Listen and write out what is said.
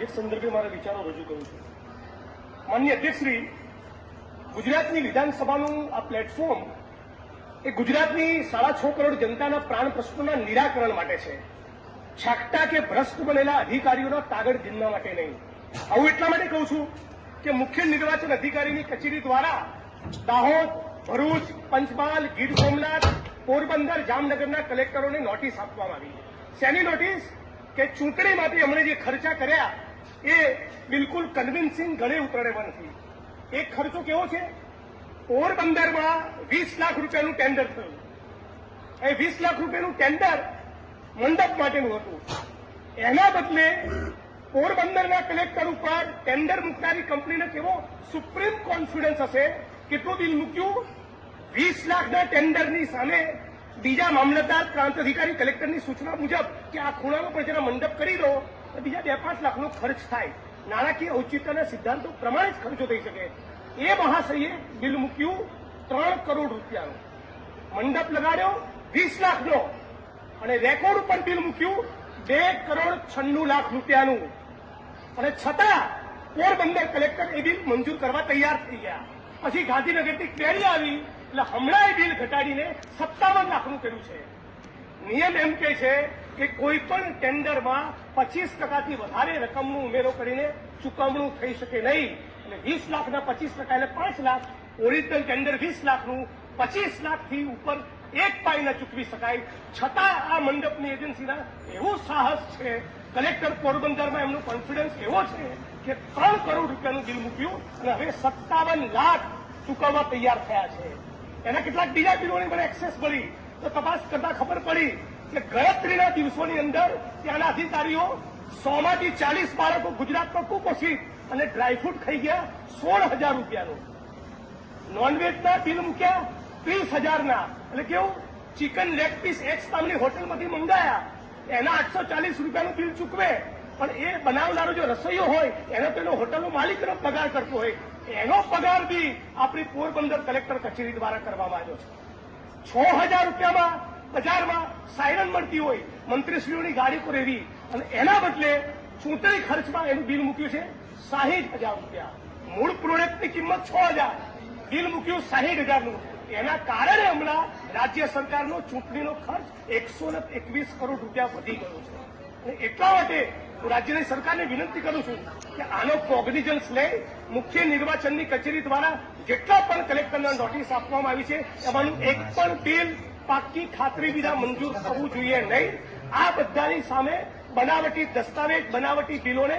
એક સંદર્ભે મારા વિચારો રજૂ કરું છું. માન્ય અધ્યક્ષશ્રી, ગુજરાતની વિધાનસભાનું આ પ્લેટફોર્મ એ ગુજરાતની સાડા છ કરોડ જનતાના પ્રાણ પ્રશ્નોના નિરાકરણ માટે છે. છાકટા કે ભ્રષ્ટ બનેલા અધિકારીઓના તાગડ દિનના માટે નહીં. આવું એટલા માટે કહું છું કે મુખ્ય નિર્વાચન અધિકારીની કચેરી દ્વારા દાહોદ, ભરૂચ, પંચમહાલ, ગીર સોમનાથ, પોરબંદર, જામનગરના કલેક્ટરોને નોટિસ આપવામાં આવી. શેની નોટિસ? કે ચૂંટણી માટે અમને જે ખર્ચા કર્યા એ બિલકુલ કન્વિન્સિંગ ગળે ઉતરણેવા નથી એ ખર્ચો કેવો છે? પોરબંદરમાં વીસ લાખ રૂપિયાનું ટેન્ડર થયું. એ વીસ લાખ રૂપિયાનું ટેન્ડર મંડપ માટેનું હતું. એના બદલે પોરબંદરના કલેક્ટર ઉપર ટેન્ડર મૂકનારી કંપનીને કેવો સુપ્રીમ કોન્ફિડન્સ હશે? કેટલું બિલ મૂક્યું? વીસ લાખના ટેન્ડરની સામે બીજા મામલતદાર પ્રાંત અધિકારી કલેક્ટરની સૂચના મુજબ કે આ ખૂણાનો પણ જરા મંડપ કરી દો. બીજા બે પાંચ લાખનો ખર્ચ થાય. નાણાકીય ઔચિત્યના સિદ્ધાંતો પ્રમાણે જ ખર્ચો થઈ શકે. એ મહાશયે બિલ મૂક્યું ત્રણ કરોડ રૂપિયાનું. મંડપ લગાડ્યો, વીસ લાખનો. અને રેકોર્ડ ઉપર બિલ મૂક્યું બે કરોડ છન્નું લાખ રૂપિયાનું. અને છતાં પોરબંદર કલેક્ટર એ બિલ મંજૂર કરવા તૈયાર થઈ ગયા. પછી ગાંધીનગરથી ક્વેરી આવી. એટલે હમણાં એ બિલ ઘટાડીને સત્તાવન લાખનું કર્યું છે. નિયમ એમ કે છે કે કોઈ પણ ટેન્ડરમાં પચીસ ટકાથી વધારે રકમનો ઉમેરો કરીને ચૂકવણું થઈ શકે નહીં. અને વીસ લાખના પચીસ ટકા એટલે પાંચ લાખ, ઓરિજિનલ ટેન્ડર વીસ લાખનું, પચીસ લાખથી ઉપર એક પાઈ ન ચૂકવી શકાય. છતાં આ મંડપની એજન્સીના એવું સાહસ છે, કલેક્ટર પોરબંદરમાં એમનો કોન્ફિડન્સ એવો છે કે ત્રણ કરોડ રૂપિયાનું બિલ મૂક્યું અને હવે સત્તાવન લાખ ચૂકવવા તૈયાર થયા છે. એના કેટલાક બીજા બિલોની મને એક્સેસ મળી. તો તપાસ કરતા ખબર પડી કે ગણતરીના દિવસોની અંદર ત્યાંના અધિકારીઓ સોમાંથી ચાલીસ બાળકો ગુજરાતમાં કુપોષિત અને ડ્રાયફ્રૂટ ખાઈ ગયા સોળ હજાર રૂપિયાનું. નોનવેજના બિલ મૂક્યા ત્રીસ હજારના. એટલે કેવું ચિકન લેગ પીસ એક્સ નામની હોટલમાંથી મંગાયા. એના આઠસો ચાલીસ રૂપિયાનું બિલ ચૂકવે. પણ એ બનાવનારો જો રસોઈયો હોય, એનો તો એનો હોટલનો માલિકનો પગાર કરતો હોય. એનો પગાર બી આપણી પોરબંદર કલેક્ટર કચેરી દ્વારા કરવામાં આવ્યો છે. છ હજાર રૂપિયામાં બજારમાં સાયરન મળતી હોય. મંત્રીશ્રીઓની ગાડી પર એવી. અને એના બદલે ચૂંટણી ખર્ચમાં એનું બિલ મૂક્યું છે સાહીઠ હજાર રૂપિયા. મૂળ પ્રોડક્ટની કિંમત છ હજાર બિલ મૂક્યું સાહીઠ હજારનું. એના કારણે હમણાં રાજ્ય સરકારનો ચૂંટણીનો ખર્ચ એકસો એકવીસ કરોડ રૂપિયા વધી ગયો છે. અને એટલા માટે હું રાજ્યની સરકારને વિનંતી કરું છું કે આનો કોગ્નિઝન્સ લઈ મુખ્ય નિર્વાચનની કચેરી દ્વારા જેટલા પણ કલેક્ટરના નોટિસ આપવામાં આવી છે, એમાંનું એક પણ બિલ પાકી ખાતરી વિના મંજૂર થવું જોઈએ નહીં. આ બધાની સામે બનાવટી દસ્તાવેજ, બનાવટી બિલોને